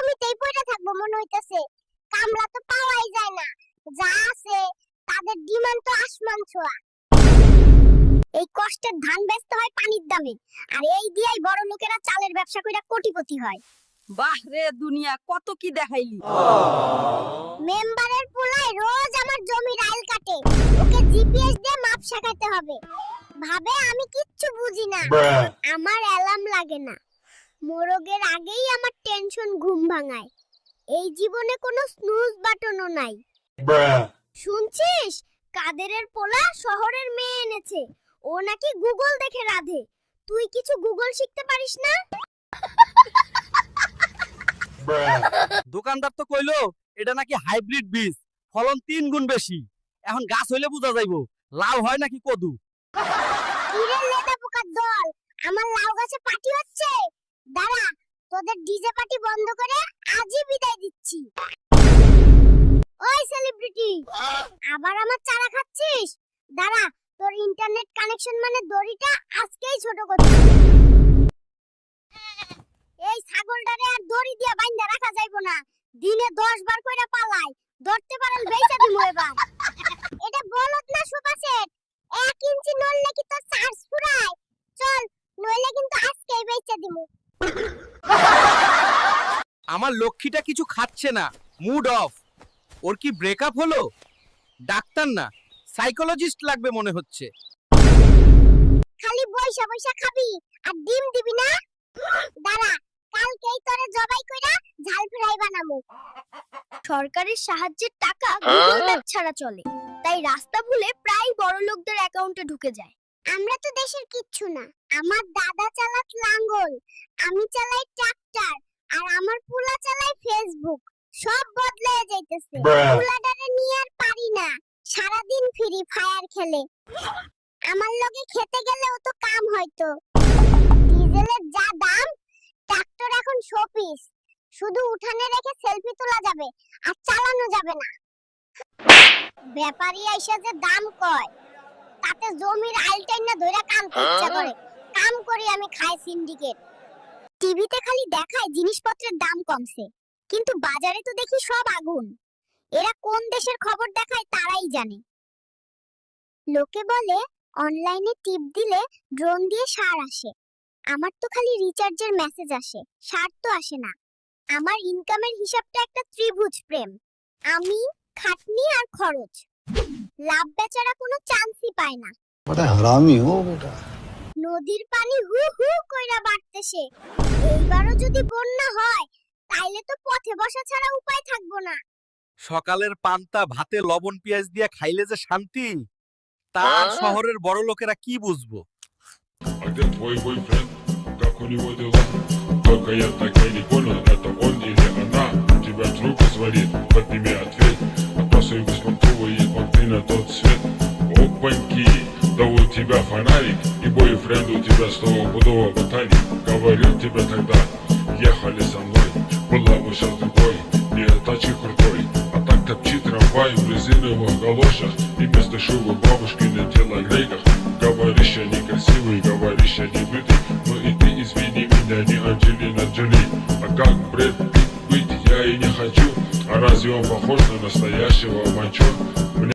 জমিতেই পড়ে থাকব মনে হইতেছে। কামলা তো পাওয়াই যায় না। যা আছে তাদের ডিমান্ড তো আসমান ছোঁয়া। এই কষ্টের ধান বেচতে হয় পানির দামে আর এই দিয়েই বড় লোকেরা চালের ব্যবসা কইরা কোটিপতি হয়। বাহ রে দুনিয়া কত কি দেখাইলি। মেম্বারের পোলায় রোজ আমার জমির আইল কাটে। ওকে জিপিএস দিয়ে মাপ শেখাতে হবে। ভাবে আমি কিচ্ছু বুঝি না। আমার অ্যালার্ম লাগে না। মোরগের আগেই আমার টেনশন ঘুম ভাঙায়। এই জীবনে কোনো স্নুজ বাটনও নাই। শুনছিস? কাদেরের পোলা শহরের মেয়ে এনেছে। ও নাকি গুগল দেখে রাধে। তুই কিছু গুগল শিখতে পারিস না? দোকানদার তো কইলো এটা নাকি হাইব্রিড বীজ ফলন তিন গুণ বেশি। এখন গাছ হইলে বোঝা যাইবো লাউ হয় নাকি কদু। কিরে লেদা পোকার দল আমার লাউ গাছে পার্টি হচ্ছে? তোদের ডিজে পার্টি বন্ধ করে আজই বিদায় দিচ্ছি। ওই সেলিব্রিটি আবার আমার চারা খাচ্ছিস? দাঁড়া, তোর ইন্টারনেট কানেকশন মানে দড়িটা আজকেই ছোট করছি এই ছাগলটারে আর দড়ি দিয়ে বাইন্ধা রাখা যাইবো না। দিনে দশ বার কইরা পালাই। ধরতে পারেন বেচা দিমু এবার। এটা বলত না সোফা সেট এক ইঞ্চি নড়লে কি তোর চার্জ ফুরায়? চল, নইলে কিন্তু আজকেই বেচে দিমু। আমার লক্ষ্মীটা কিছু খাচ্ছে না। মুড অফ ওর কি ব্রেকআপ হলো? ডাক্তার না। সাইকোলজিস্ট লাগবে মনে হচ্ছে। খালি বইসা বইসা খাবি। আর ডিম দিবি না? দাঁড়া কালকেই তোরে জবাই কইরা ঝাল ফ্রাই বানামু সরকারের সাহায্যের টাকা গুগল ম্যাপ ছাড়া চলে। তাই রাস্তা ভুলে প্রায় বড় লোকদের অ্যাকাউন্টে ঢুকে যায়। আমরা তো দেশের কিচ্ছু না। আমার দাদা চালাত লাঙ্গল আমি চালাই ট্রাক্টর আর আমার পুলা চালাই ফেসবুক সব বদলে যাইতেছে। পুলাডারে নিয়ে আর পারি না। সারাদিন ফ্রি ফায়ার খেলে। আমার লগে খেতে গেলে ও তো কাম হয়তো। ডিজেলের যা দাম ট্রাক্টর এখন শোপিস। শুধু উঠানে রেখে সেলফি তোলা যাবে আর চালানো যাবে না। ব্যাপারী আইসা যে দাম কয় তাতে জমির আইলটাই না ধইরা কাম করতে করে কাম করি আমি খাই সিন্ডিকেট টিভিতে খালি দেখায় জিনিসপত্রের দাম কমছে, কিন্তু বাজারে তো দেখি সব আগুন। এরা কোন দেশের খবর দেখায় তারাই জানে। লোকে বলে, অনলাইনে টিপ দিলে ড্রোন দিয়ে সার আসে। আমার তো খালি রিচার্জের মেসেজ আসে, সার তো আসে না। আমার ইনকামের হিসাবটা একটা ত্রিভুজ প্রেম। আমি, খাটনি আর খরচ। লাভ বেচারা কোনো চান্সই পায় না। হারামি ও বেটা। নদীর পানি হু হু কইরা বাড়তেছে এইবারও যদি বন্যা হয় তাইলে তো পথে বসা ছাড়া উপায় থাকবো না সকালের পান্তা ভাতে লবণ পেঁয়াজ দিয়ে খাইলে যে শান্তি তা আর শহরের বড় লোকেরা কি বুঝবো А где твой бойфренд? Как у него дела? Только я так и не понял, это он или она Тебя трубку звонит, подними ответ А то своим беспонтовый смотри на тот свет Опаньки, Да у тебя фонарик и бойфренд у тебя стопудово ботаник Говорил тебе тогда, ехали со мной, была бы сейчас другой Не тачи крутой, а так топчи трамвай в резиновых галошах И вместо шубы бабушки на телогрейках Говоришь, я некрасивый, говоришь, я не битый но и ты извини меня, не Анджелина Джоли. А как бред Питт быть я и не хочу А разве он похож на настоящего мальчонка?